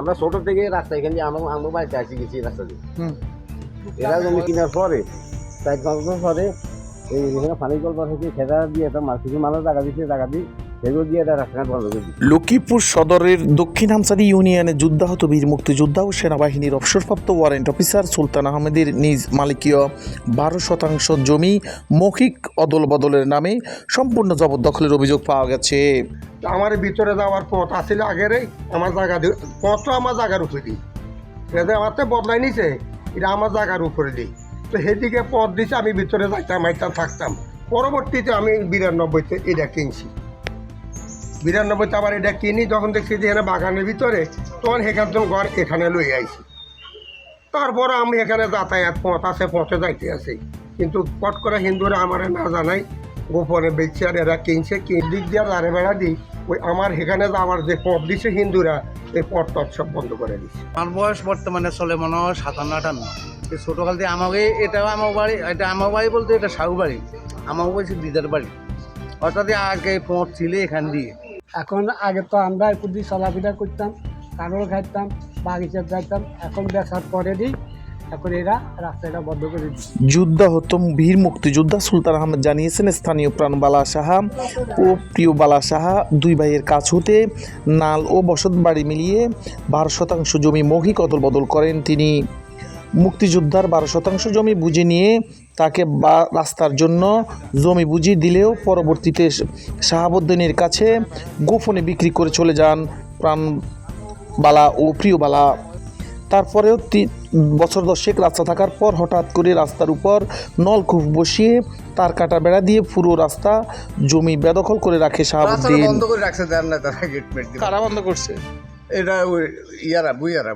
আমরা ছোট থেকে রাস্তা এখান দিয়ে আমার আমার বাড়িতে আসি গেছি রাস্তা দিয়ে। এরা জমি কেনার পরে চার পাঁচ বছর পরে এই এখানে পানি কল থেকে খেতা দিয়ে একটা মাছ কিছু মালা জায়গা দিচ্ছে জায়গা দিই দিয়ে লক্ষ্মীপুর সদরের দক্ষিণ হামসাদি ইউনিয়নে যুদ্ধাহত বীর মুক্তিযোদ্ধা ও সেনাবাহিনীর অবসরপ্রাপ্ত ওয়ারেন্ট অফিসার সুলতান আহমেদের নিজ মালিকীয় বারো শতাংশ জমি মৌখিক অদল বদলের নামে সম্পূর্ণ জবরদখলের অভিযোগ পাওয়া গেছে। তো আমার ভিতরে যাওয়ার পথ আসলে আগেরই আমার জায়গা দি- পথটা আমার জায়গার উপরে দিই। এটা আমার তো বদলাই নিছে এটা আমার জায়গার উপরে দিই। তো সেদিকে পথ দিছে আমি ভিতরে যাইতাম আইতাম থাকতাম। পরবর্তীতে আমি বিরানব্বইতে এটা কিনছি। বিরানব্বইতে আবার এটা কিনি, যখন দেখছি যে এখানে বাগানের ভিতরে, তখন সেখান থেকে ঘর এখানে লই আইছি। তারপর আমি এখানে যাতায়াত পথ আছে, পথে যাইতে আছি। কিন্তু পট করে হিন্দুরা আমার না জানাই, গোপনে বেচছে আর এরা কিনছে দিক দিয়ে দাঁড়ে বেড়া দিই, ওই আমার এখানে যাওয়ার যে পথ দিছে হিন্দুরা, এই পথ টথ সব বন্ধ করে দিচ্ছে আমার বয়স বর্তমানে চলে মনে হয় সাতান্ন, আটান্ন। ছোটোকাল থেকে আমাকে এটাও আমার বাড়ি, এটা আমার বাড়ি বলতে এটা সাহু বাড়ি। আমার বলছি দিদার বাড়ি। অর্থাৎ আগে পথ ছিল এখান দিয়ে। এখন আগে তো আমরা একটু দিয়ে করতাম কারোর খাইতাম বাগিচা যাইতাম, এখন দেখার পরে দিই এখন এরা রাস্তাটা বন্ধ করে দিচ্ছে যুদ্ধাহত বীর মুক্তিযোদ্ধা সুলতান আহমেদ জানিয়েছেন, স্থানীয় প্রাণবালা সাহা ও প্রিয়বালা সাহা দুই ভাইয়ের কাছ হতে নাল ও বসত বাড়ি মিলিয়ে বারো শতাংশ জমি মৌখিক অদল বদল করেন তিনি। মুক্তিযোদ্ধার বারো শতাংশ জমি বুঝে নিয়ে তাকে বা রাস্তার জন্য জমি বুঝিয়ে দিলেও পরবর্তীতে শাহাবুদ্দিনের কাছে গোপনে বিক্রি করে চলে যান প্রাণবালা ও প্রিয়বালা। তারপরেও বছর দশেক রাস্তা থাকার পর হঠাৎ করে রাস্তার উপর নলকূপ বসিয়ে তার কাটা বেড়া দিয়ে পুরো রাস্তা জমি বেদখল করে রাখে শাহাবুদ্দিন। বন্ধ করে রাখছে তারা গেট মেট কারা বন্ধ করছে? এটা ইয়ারা বুইয়ারা